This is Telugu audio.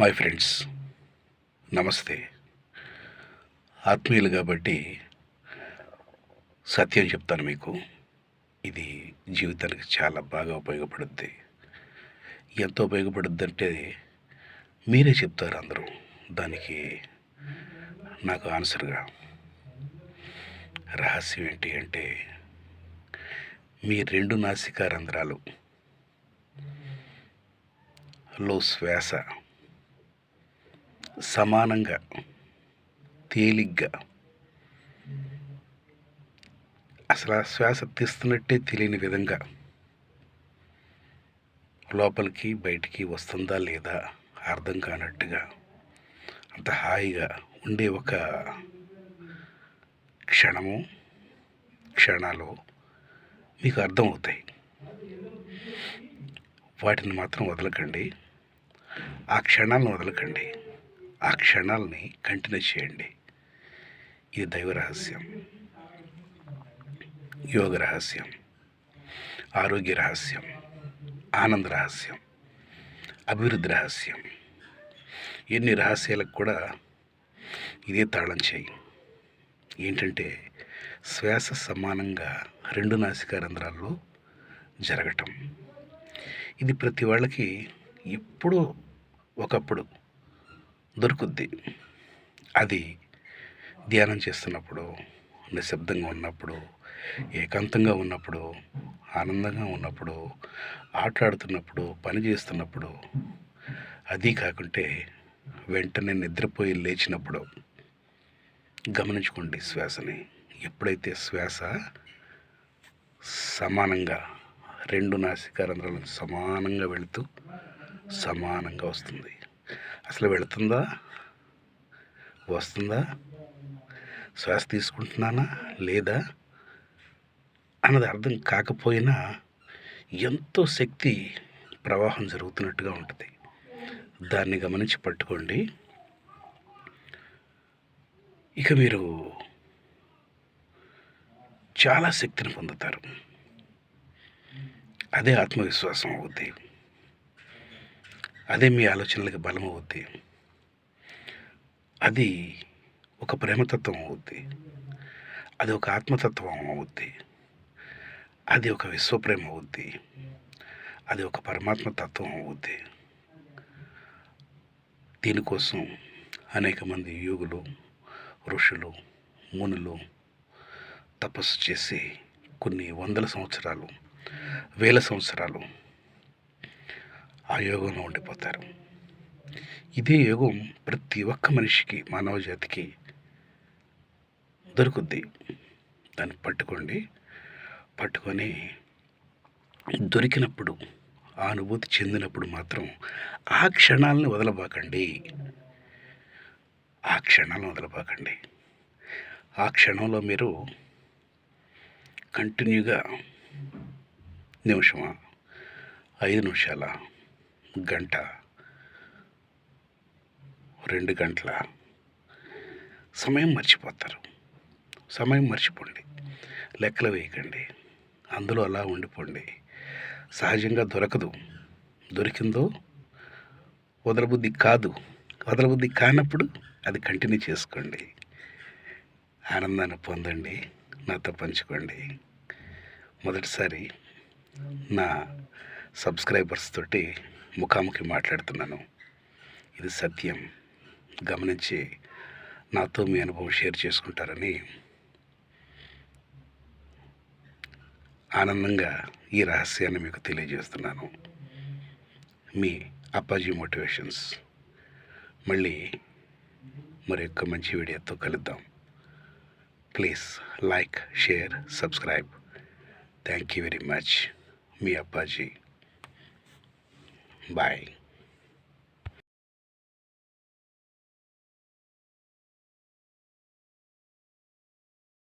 మై ఫ్రెండ్స్ నమస్తే. ఆత్మీయులు కాబట్టి సత్యం చెప్తాను మీకు. ఇది జీవితానికి చాలా బాగా ఉపయోగపడుద్ది. ఎంత ఉపయోగపడుద్ది అంటే మీరే చెప్తారు అందరూ. దానికి నాకు ఆన్సర్గా రహస్యం ఏంటి అంటే మీ రెండు నాసికా రంధ్రాలు లో శ్వాస సమానంగా తేలిగ్గా. అసలు ఆ శ్వాస తీస్తున్నట్టే తెలియని విధంగా లోపలికి బయటికి వస్తుందా లేదా అర్థం కానట్టుగా అంత హాయిగా ఉండే ఒక క్షణము క్షణాలు మీకు అర్థమవుతాయి. వాటిని మాత్రం వదలకండి. ఆ క్షణాలను వదలకండి. ఆ క్షణాలని కంటిన్యూ చేయండి. ఇది దైవ రహస్యం. యోగ రహస్యం. ఆరోగ్య రహస్యం. ఆనంద రహస్యం. అభివృద్ధి రహస్యం. ఎన్ని రహస్యాలకు కూడా ఇదే తాళం చేయి. ఏంటంటే శ్వాస సమానంగా రెండు నాసిక రంధ్రాల్లో జరగటం. ఇది ప్రతి వాళ్ళకి ఎప్పుడూ ఒకప్పుడు దొరుకుద్ది. అది ధ్యానం చేస్తున్నప్పుడు నిశ్శబ్దంగా ఉన్నప్పుడు ఏకాంతంగా ఉన్నప్పుడు ఆనందంగా ఉన్నప్పుడు ఆటలాడుతున్నప్పుడు పని చేస్తున్నప్పుడు అది కాకుంటే వెంటనే నిద్రపోయి లేచినప్పుడు గమనించుకోండి శ్వాసని. ఎప్పుడైతే శ్వాస సమానంగా రెండు నాసికారంధ్రాలను సమానంగా వెళుతూ సమానంగా వస్తుంది. అసలు వెళుతుందా? వస్తుందా? శ్వాస తీసుకుంటున్నానా? లేదా? అన్నది అర్థం కాకపోయినా ఎంతో శక్తి ప్రవాహం జరుగుతున్నట్టుగా ఉంటుంది. దాన్ని గమనించి పట్టుకోండి. ఇక మీరు చాలా శక్తిని పొందుతారు. అదే ఆత్మవిశ్వాసం అవుద్ది. అదే మీ ఆలోచనలకు బలం అవుద్ది అది ఒక ప్రేమతత్వం అవుద్ది. అది ఒక ఆత్మతత్వం అవుద్ది. అది ఒక విశ్వప్రేమ అవుద్ది. అది ఒక పరమాత్మ తత్వం అవుద్ది. దీనికోసం అనేక మంది యోగులు ఋషులు మునులు తపస్సు చేసి కొన్ని వందల సంవత్సరాలు వేల సంవత్సరాలు ఆ యోగంలో ఉండిపోతారు. ఇదే యోగం ప్రతి ఒక్క మనిషికి మానవ జాతికి దొరుకుద్ది. దాన్ని పట్టుకోండి. పట్టుకొని దొరికినప్పుడు ఆ అనుభూతి చెందినప్పుడు మాత్రం ఆ క్షణాలను వదలబాకండి. ఆ క్షణాలను వదలబాకండి. ఆ క్షణంలో మీరు కంటిన్యూగా నిమిషమా ఐదు నిమిషాల గంట. రెండు గంటల. సమయం మర్చిపోతారు. సమయం మర్చిపోండి. లెక్కలు వేయకండి. అందులో అలా ఉండిపోండి. సహజంగా దొరకదు. దొరికిందో వదలబుద్ధి కాదు. వదలబుద్ధి కానప్పుడు అది కంటిన్యూ చేసుకోండి. ఆనందాన్ని పొందండి. నాతో పంచుకోండి. మొదటిసారి నా సబ్స్క్రైబర్స్ తోటి ముఖాముఖి మాట్లాడుతున్నాను. ఇది సత్యం. గమనించి నాతో మీ అనుభవం షేర్ చేసుకుంటారని ఆనందంగా ఈ రహస్యాన్ని మీకు తెలియజేస్తున్నాను. మీ అప్పాజీ మోటివేషన్స్. మళ్ళీ మరి యొక్క మంచి వీడియోతో కలుద్దాం. Please like share subscribe. Thank you very much. Me Appaji. Bye.